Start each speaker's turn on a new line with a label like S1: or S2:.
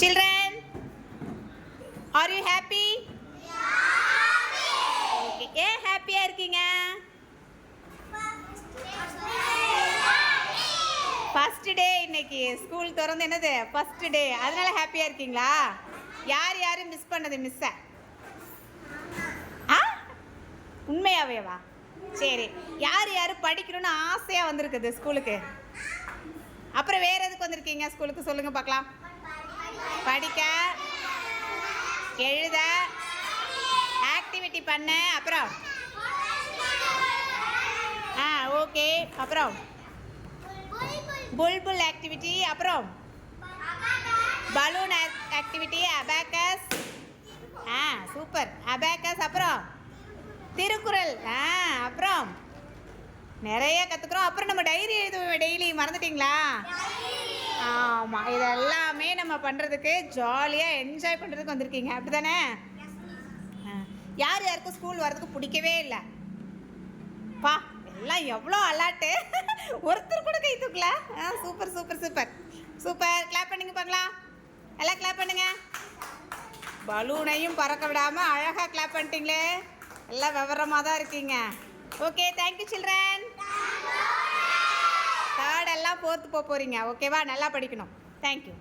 S1: Children are you happy okay ஏன் ஹாப்பியாக இருக்கீங்க? ஃபர்ஸ்ட் டே இன்னைக்கு. ஸ்கூல் திறந்து என்னது? ஃபர்ஸ்ட் டே அதனால ஹாப்பியாக இருக்கீங்களா? யார் யார் மிஸ் பண்ணது மிஸ்ஸை ஆ? உண்மையாவேவா? சரி. யார் யார் படிக்கணும்னு ஆசையாக வந்திருக்குது ஸ்கூலுக்கு அப்புறம் வேற எதுக்கு வந்திருக்கீங்க ஸ்கூலுக்கு சொல்லுங்க பார்க்கலாம். படிக்க எழுத ஆக்டிவிட்டி பண்ண அப்புறம்? ஆ ஓகே அப்புறம்? புல்புல் ஆக்டிவிட்டி அப்புறம்? பலூன் ஆக்டிவிட்டி அபேக்கஸ் ஆ சூப்பர் அபேக்கஸ் அப்புறம்? திருக்குறள். ஆ அப்புறம்? நிறைய கற்றுக்குறோம் அப்புறம் நம்ம டைரி எழுதுவோம். டெய்லி மறந்துட்டீங்களா? ஆமாம் இதெல்லாமே நம்ம பண்ணுறதுக்கு ஜாலியாக என்ஜாய் பண்ணுறதுக்கு வந்திருக்கீங்க. அப்படி தானே யார் யாருக்கும் ஸ்கூல் வர்றதுக்கு பிடிக்கவே இல்லை. பா எல்லாம் எவ்வளோ அலாட்டு. ஒருத்தர் கூட கை தூக்கல. ஆ super super super super clap பண்ணுங்க பார்க்கலாம் எல்லாம் கிளாப் பண்ணுங்க. பலூனையும் பறக்க விடாமல் அழகாக கிளாப் பண்ணிட்டீங்களே. எல்லாம் விவரமாக தான் இருக்கீங்க ஓகே தேங்க்யூ சில்ட்ரன் ஃபோர்த்து போக போகிறீங்க ஓகேவா நல்லா படிக்கணும். தேங்க்யூ